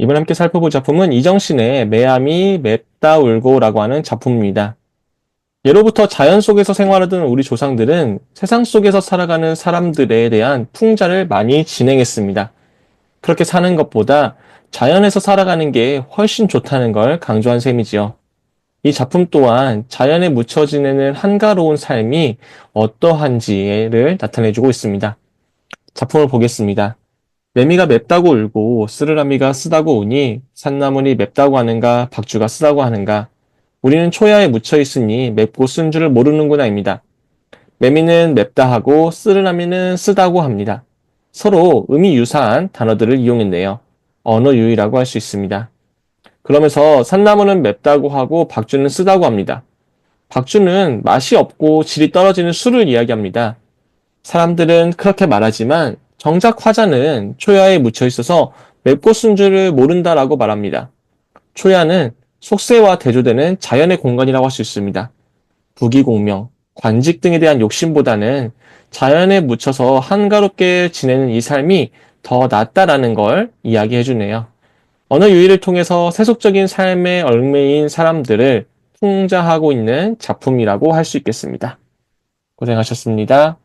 이번에 함께 살펴볼 작품은 이정신의 매암이 맵다 울고라고 하는 작품입니다. 예로부터 자연 속에서 생활하던 우리 조상들은 세상 속에서 살아가는 사람들에 대한 풍자를 많이 진행했습니다. 그렇게 사는 것보다 자연에서 살아가는 게 훨씬 좋다는 걸 강조한 셈이지요. 이 작품 또한 자연에 묻혀 지내는 한가로운 삶이 어떠한지를 나타내주고 있습니다. 작품을 보겠습니다. 매미가 맵다고 울고 쓰르라미가 쓰다고 우니 산나물이 맵다고 하는가 박주가 쓰다고 하는가 우리는 초야에 묻혀 있으니 맵고 쓴 줄을 모르는구나입니다. 매미는 맵다 하고 쓰르라미는 쓰다고 합니다. 서로 의미 유사한 단어들을 이용했네요. 언어 유희라고 할 수 있습니다. 그러면서 산나물은 맵다고 하고 박주는 쓰다고 합니다. 박주는 맛이 없고 질이 떨어지는 술을 이야기합니다. 사람들은 그렇게 말하지만 정작 화자는 초야에 묻혀 있어서 맵고 쓴 줄을 모른다라고 말합니다. 초야는 속세와 대조되는 자연의 공간이라고 할 수 있습니다. 부귀공명, 관직 등에 대한 욕심보다는 자연에 묻혀서 한가롭게 지내는 이 삶이 더 낫다라는 걸 이야기해 주네요. 언어 유희를 통해서 세속적인 삶에 얽매인 사람들을 풍자하고 있는 작품이라고 할 수 있겠습니다. 고생하셨습니다.